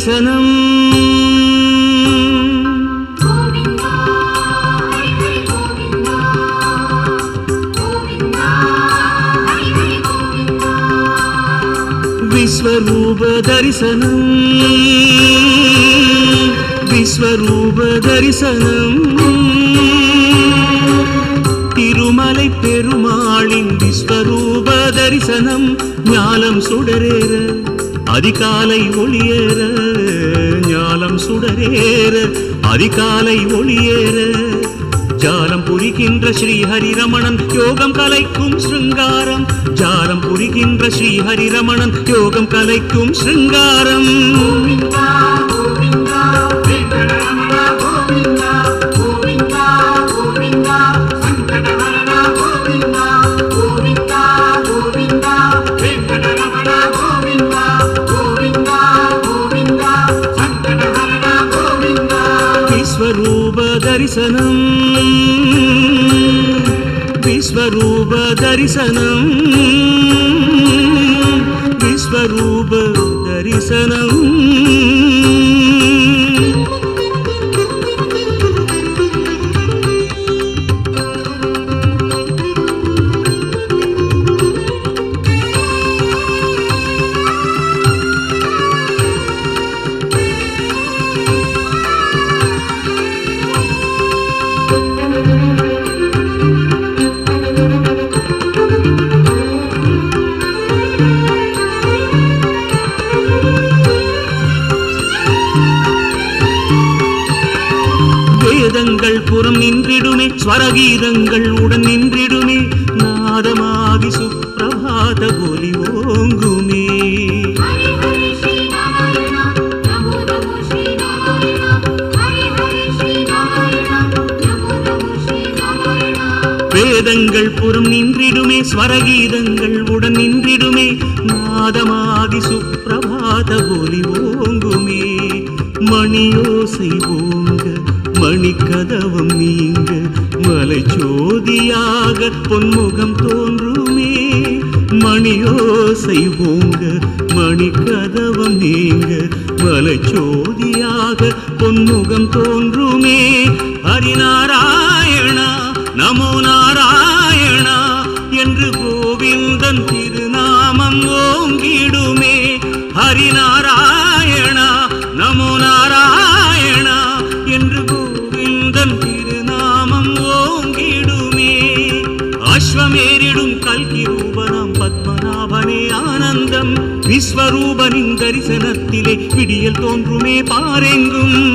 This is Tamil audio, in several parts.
தரிசனம். விஸ்வரூப தரிசனம். விஸ்வரூப தரிசனம். திருமலை பெருமாளின் விஸ்வரூப தரிசனம். ஞானம் சுடரே அதிகாலை ஒளியேற ஞானம் சுடரேற அதிகாலை ஒளியேற. ஜாலம் புரிகின்ற ஸ்ரீஹரிரமணன் யோகம் கலைக்கும் சிருங்காரம். ஜாலம் புரிகின்ற ஸ்ரீஹரிரமணன் யோகம் கலைக்கும் சிருங்காரம். దర్శనం విశ్వరూప దర్శనం విశ్వరూప దర్శనం. ஸ்வரகீதங்கள் உடன் நின்று மலை சோதியாக பொன்முகம் தோன்றுமே. மணியோசை ஓங்க மணி கதவம் நீங்க. மலை சோதியாக பொன்முகம் தோன்றுமே. ஹரிநாராயணா நமோ விடியல் தோன்றுமே பாரெங்கும்.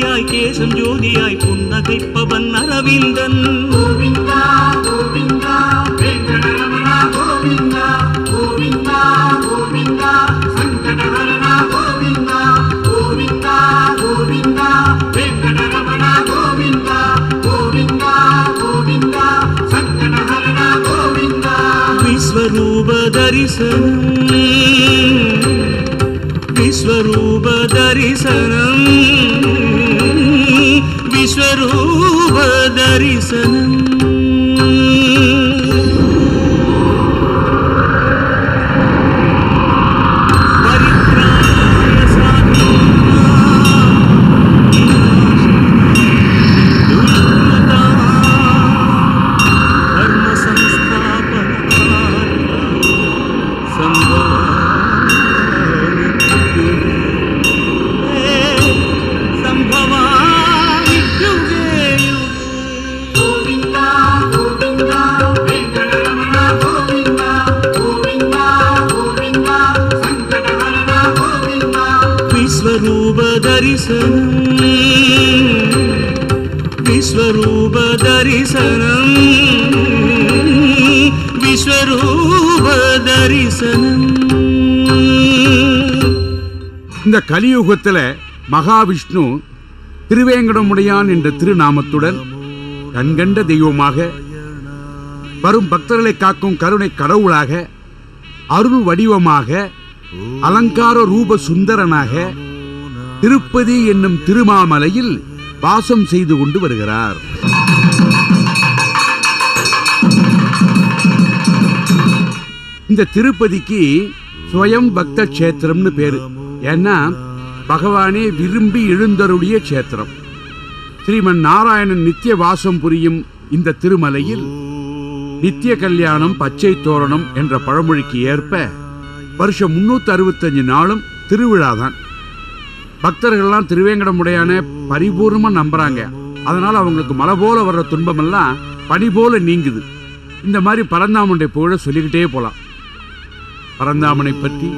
ஜோதியாய் கேசம் ஜோதியாய் புன்னகைப்பவன் அரவிந்தன். கோவிந்தா கோவிந்தா கோவிந்தா கோவிந்தா கோவிந்தா சங்கடஹரணா கோவிந்தா கோவிந்தா கோவிந்தா வெங்கடரமணா கோவிந்தா கோவிந்தா கோவிந்தா சங்கடஹரணா கோவிந்தா. விஸ்வரூப தரிசனம் விஸ்வரூப தரிசனம் தரிசனம் கலியுகத்துல மகாவிஷ்ணு திருவேங்கடமுடையான் என்ற திருநாமத்துடன் கண்கண்ட தெய்வமாக வரும் பக்தர்களை காக்கும் கருணை கடவுளாக அருள் வடிவமாக அலங்கார ரூப சுந்தரனாக திருப்பதி என்னும் திருமாமலையில் வாசம் செய்து கொண்டு வருகிறார். இந்த திருப்பதிக்கு சுயம் பக்த கஷேத்திரம்னு பேரு. ஏன்னா பகவானே விரும்பி எழுந்தருடைய கஷேத்திரம். ஸ்ரீமன் நாராயணன் நித்திய வாசம் புரியும் இந்த திருமலையில் நித்திய கல்யாணம் பச்சை தோரணம் என்ற பழமொழிக்கு ஏற்ப வருஷம் முன்னூத்தி அறுபத்தஞ்சு நாளும் திருவிழா தான் பக்தர்கள்லாம் திருவேங்கடமுடையான பரிபூர்ணமா நம்புறாங்க. அதனால அவங்களுக்கு மலை போல வர்ற துன்பமெல்லாம் பனி போல நீங்குது. இந்த மாதிரி பரந்தாமனுடைய புகழ சொல்லிக்கிட்டே போலாம். பரந்தாமனை பற்றி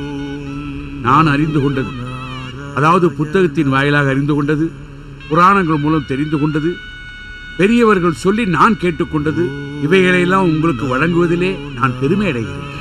நான் அறிந்து கொண்டது. அதாவது புத்தகத்தின் வாயிலாக அறிந்து கொண்டது புராணங்கள் மூலம் தெரிந்து கொண்டது பெரியவர்கள் சொல்லி நான் கேட்டுக்கொண்டது இவைகளையெல்லாம் உங்களுக்கு வழங்குவதிலே நான் பெருமை அடைகிறேன்.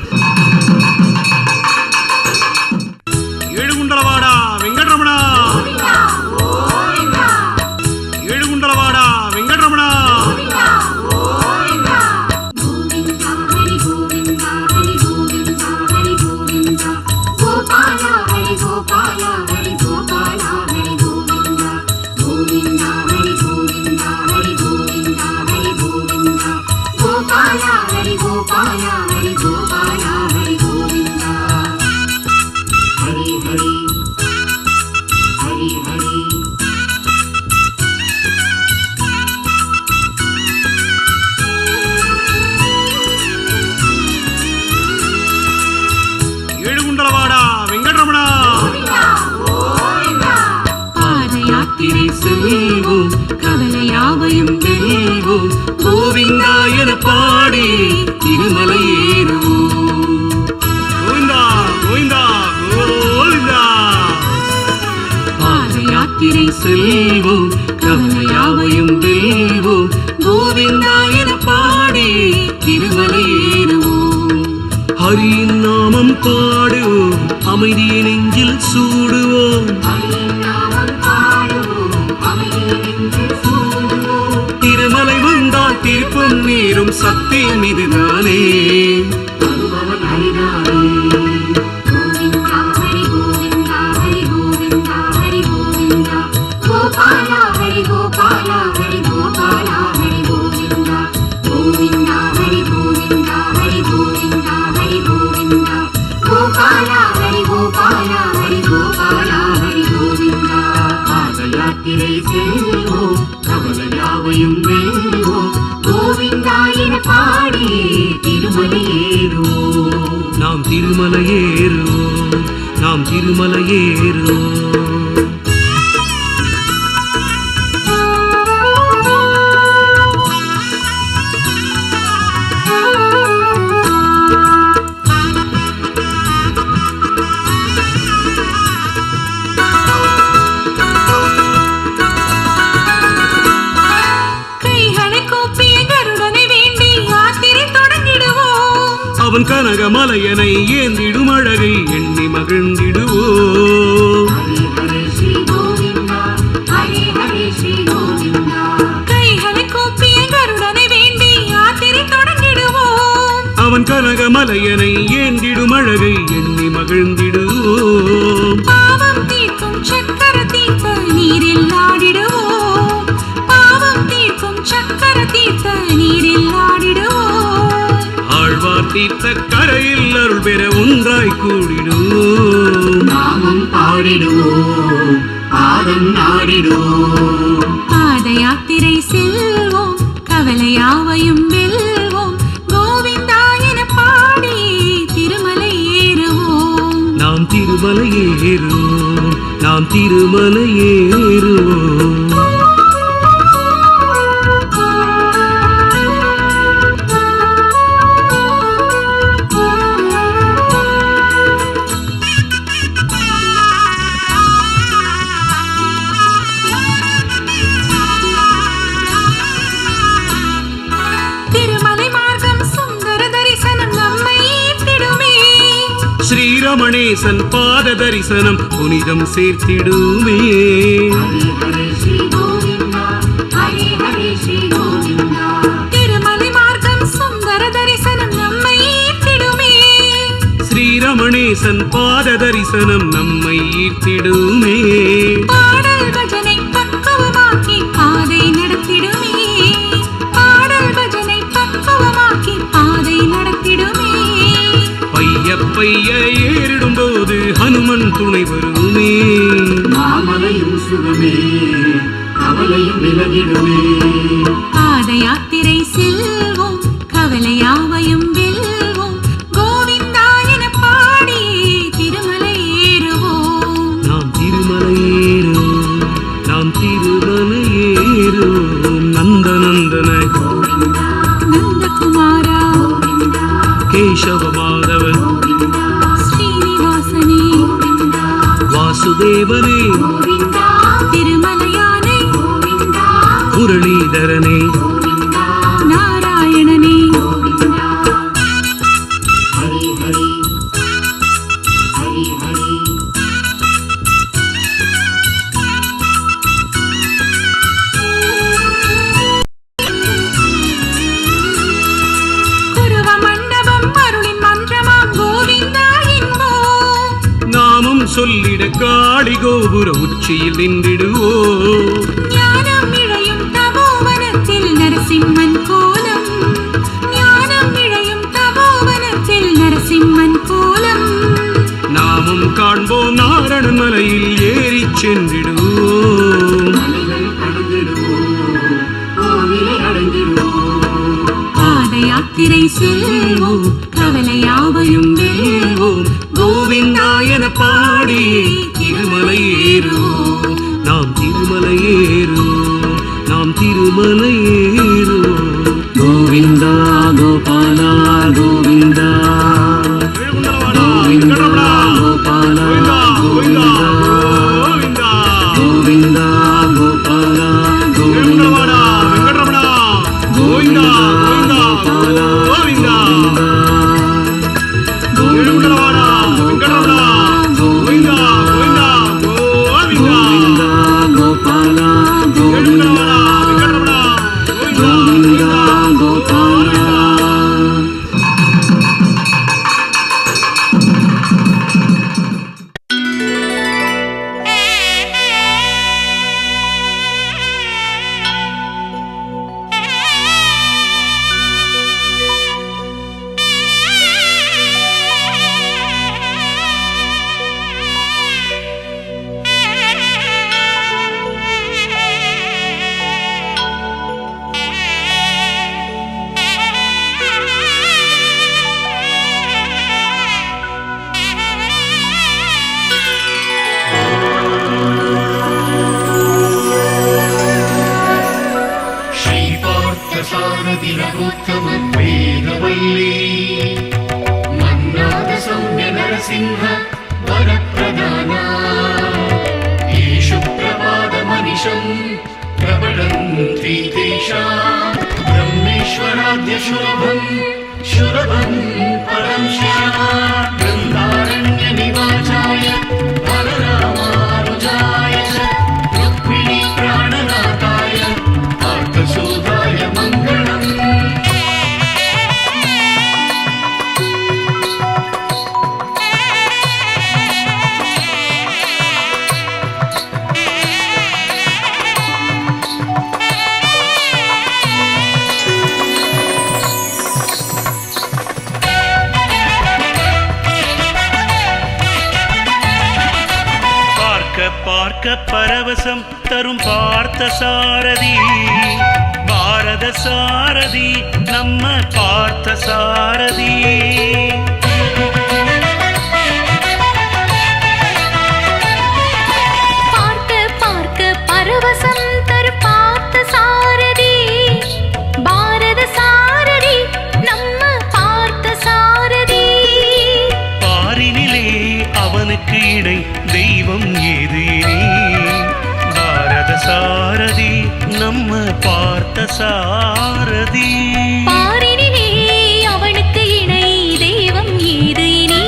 திருப்பம் நீரும் சத்தியம் இதுதானே பங்கீரோ அவன் கனகமலையனை ஏந்திடும் அழகை எண்ணி மகிழ்ந்திடும் கனகமலையனை ஏந்திடும் அழகை எண்ணி மகிழ்ந்திடுவோம். பாவம் தீர்க்கும் சக்கர தீர்த்த நீரில் ஆடிடுவோம் பாவம் தீர்க்கும் சக்கர தீர்த்த நீரில் ஆடிடுவோம் ஆழ்வார் தீர்த்த கரையில் அருள் பெற ஒன்றாய் கூடிடுவோம். நாமம் பாடிடுவோம். பாதம் நாடிடுவோம். பாத யாத்திரை செல்வோம். கவலையாவையும் வெல்வோம் திருமலை ஏறுவோம் நாம் திருமலை ஏறுவோம் ஸ்ரீரமணேசன் பாத தரிசனம் புனிதம் சேர்த்திடுமே. ஸ்ரீரமணேசன் பாத தரிசனம் நம்மை ஈர்த்திடுமே. பாடல் வருமே மாமலையும் சுகமே கவலையும் விலகிடுமே. பாத யாத்திரை செல்வோம் கவலையாவையும் வெல்வோம். கோவிந்தா என பாடி திருமலை ஏறுவோம். நாம் திருமலை ஏறுவோம் நாம் திருமலை ஏறுவோம். நந்த நந்தன கோவிந்தா நந்தகுமாரா. கோவிந்தா வாசுதேவனே. திருமலையானை. முரளிதரனே. கோபுர உச்சியில் நின்றிடுவோம் ஞானம் இழையும் தபோவனத்தில் நரசிம்மன் கோலம். ஞானம் இழையும் தபோவனத்தில் நரசிம்மன் கோலம். நாமும் காண்போம் நாரணன் மலையில் ஏறிச் சென்றிடுவோம். பாத யாத்திரை செல்வோம். கவலை प्रबलन्ति பார்க்க பார்க்க பரவசம் தரும் பார்த்த சாரதி பாரத சாரதி நம்ம பார்த்த சாரதி. பார்க்க பார்க்க பாரத சாரதி நம்ம பார்த்த சாரதி. பாரினிலே அவனுக்கு இணை தெய்வம் ஏது இனி.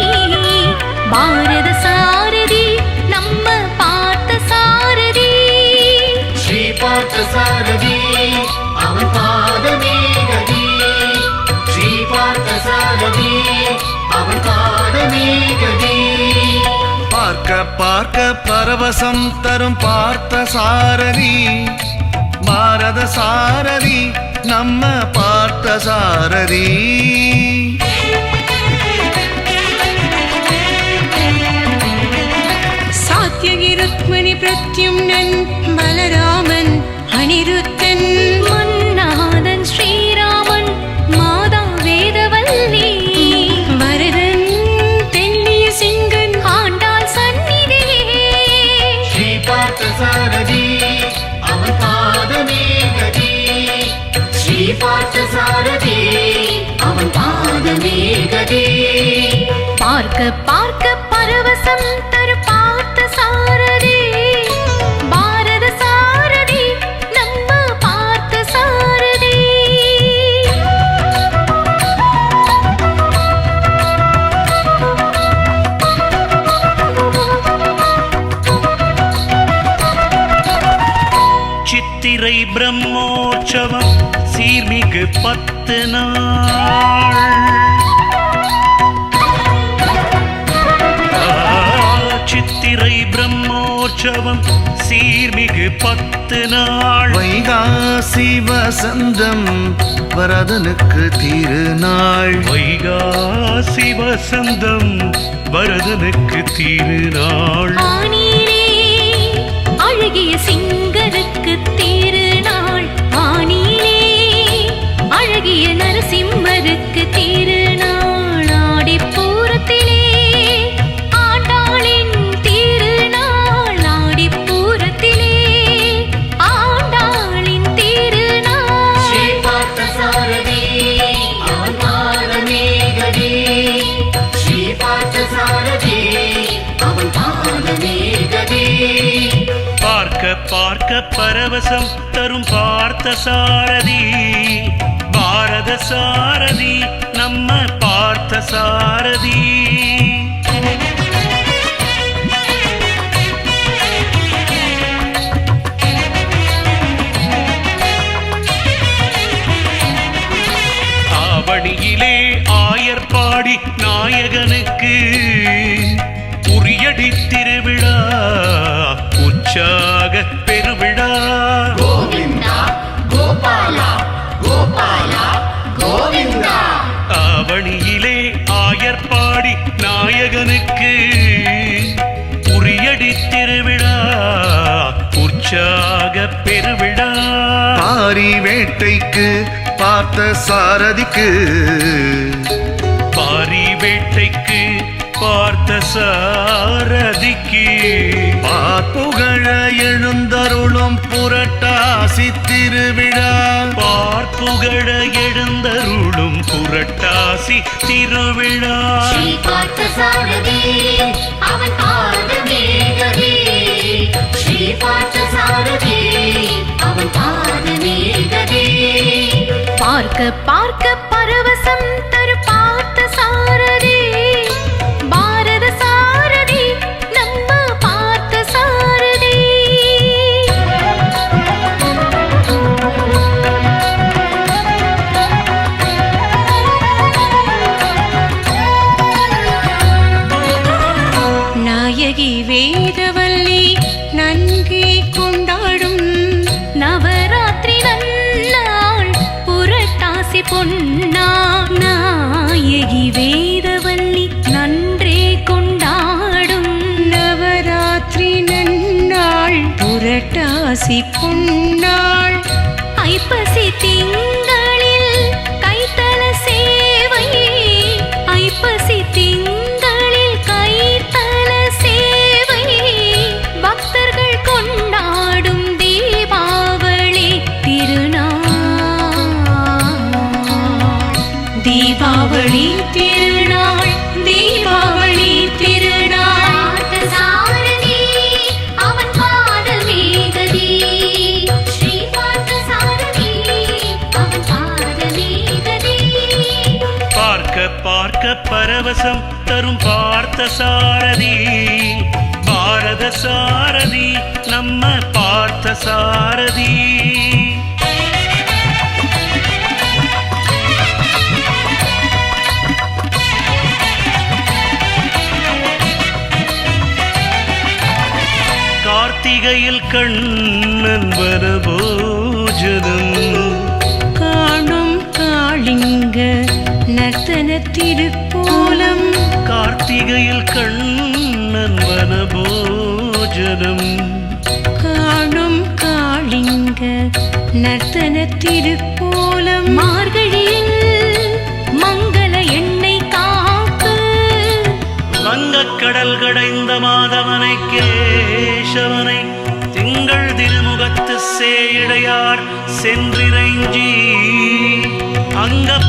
பாரத சாரதி நம்ம பார்த்த சாரதி. ஸ்ரீ பார்த்த சாரதி அவன் பாதமே கதி. பார்க்க பார்க்க பரவசம் தரும் பார்த்த சாரதி பாரத சாரதி நம்ம பார்த்த சாரதி. சாத்தியகி ருக்மணி பிரத்யும்னன் கதி பார்க்க பார்க்க பரவசம் தரு பார்த்த சாரதி. பாரத சாரதி நம்ம பார்த்த சாரதி. சித்திரை பிரம்மோற்சவம் சீர்மிகு பத்து நாள். பிரம்மோற்சவம் சீர்மிகு பத்து நாள். வைகாசி வசந்தம் வரதனுக்கு திருநாள். வைகாசி வசந்தம் பரதனுக்கு திருநாள். அழகிய சிங்கருக்கு திருநாள். ஆனீரே அழகிய நரசிம்மருக்கு திருநாள். பரவசம் தரும் பார்த்த சாரதி பாரத சாரதி நம்ம பார்த்த சாரதி. ஆவணியிலே ஆயர்பாடி நாயகனுக்கு உரியடி திருவிழா உச்சா நாயகனுக்கு உரியடி திருவிழா உற்சாக பெருவிழா. பாரி வேட்டைக்கு பார்த்த சாரதிக்கு பாரி வேட்டைக்கு பார்த்த சாரதிக்கு. பார்ப்புகழ எழுந்தருளும் புரட்டாசி திருவிழா. பார்ப்புகழ எழுந்தருளும் பாதமே திருவிழா. பார்க்க பார்க்க பரவசம் தரு பார்த்த சாரதி. ஐப்பசி புன்னாள் ஐப்பசி திங்களில் பரவசம் தரும் பார்த்த சாரதி. பாரத சாரதி நம்ம பார்த்த சாரதி. கார்த்திகையில் கண்ணன் வரபோஜனம். காணும் காளிங்க நர்த்தன திருக்கோலம் கார்த்திகையில் கண்ணன் வனபோஜனம் காணும் காளிங்க நர்த்தன திருக்கோலம் மார்கழியில் மங்கள எண்ணெய் காப்பு வங்கக்கடல் கடைந்த மாதவனை கேசவனை திங்கள் திருமுகத்து சேயிடையார் சென்றிரைஞ்சி அங்கப்பறை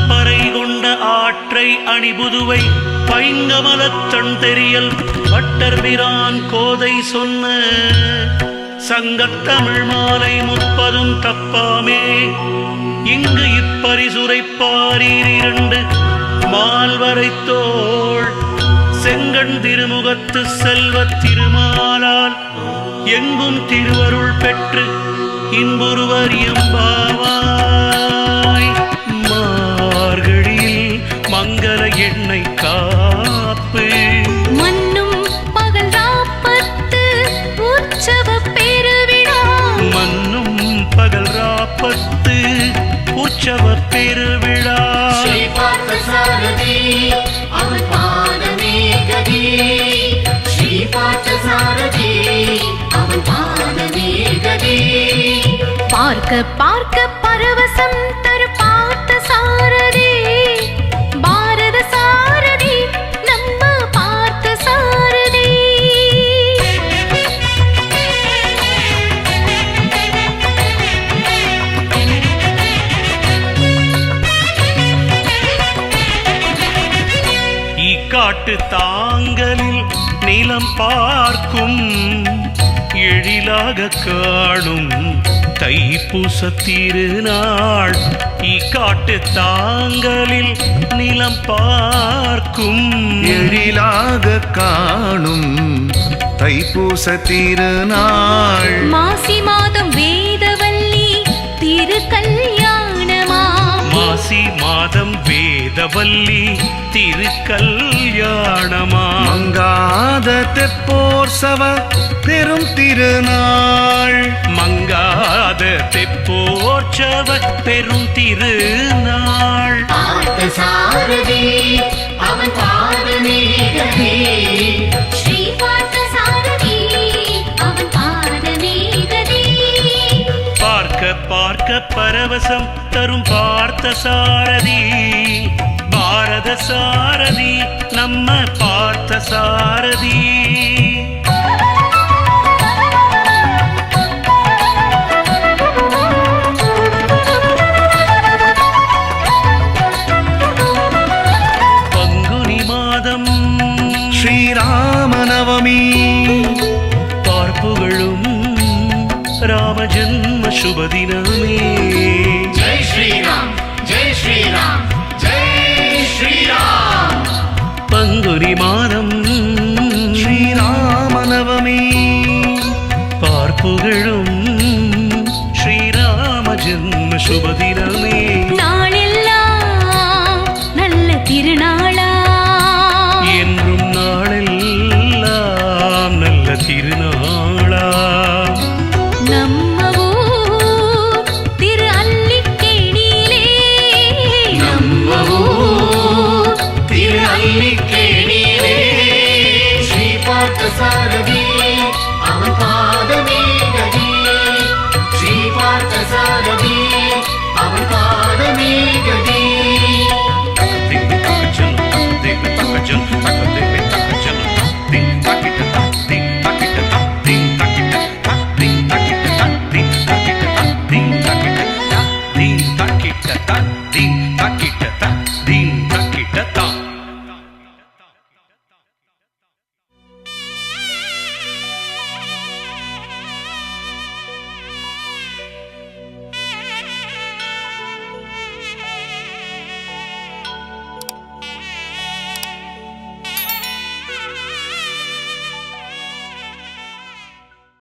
பற்றை ஆற்றை அணிபுதுவை பைங்கமலத்தன் தெரியல் வட்டர்பிரான் கோதை சொன்ன சங்கத்தமிழ் மாலை முப்பதும் தப்பாமே. இங்கு இப்பரிசுரைப்பாரீர் இரண்டு மால்வரை தோள். செங்கண் திருமுகத்து செல்வத் திருமாலால் எங்கும் திருவருள் பெற்று இன்புருவர் எம்பாவாய் எண்ணெய் காப்பு மன்னும் பகல் ராப்பத்து உற்சவ பெருவிழா. மன்னும் பகல் ராப்பத்து உற்சவ பெருவிழா. பார்க்க பார்க்க பரவசம் தரு தாங்கலில் நிலம் பார்க்கும் எழிலாக காணும் தைப்பூச திருநாள். இக்காட்டு தாங்களில் நிலம் பார்க்கும் எழிலாக காணும் தைப்பூச திருநாள். வேதவல்லி திருக்கல்யாணமா? மங்காத தெப்போர்சவ பெரும் திருநாள். மங்காத தெப்போற்சவ பெரும் திருநாள். அவன் பரவசம் தரும் பார்த்த சாரதி பாரத சாரதி நம்ம பார்த்த சாரதி. பங்குனி மாதம் ஸ்ரீராமநவமி. பார்ப்புகளும் ராமஜன்ம சுபதினமே பார்த்த சாரதி அவன் பாதமே கதி ஸ்ரீ பார்த்த சாரதி அவன் பாதமே கதி Ding,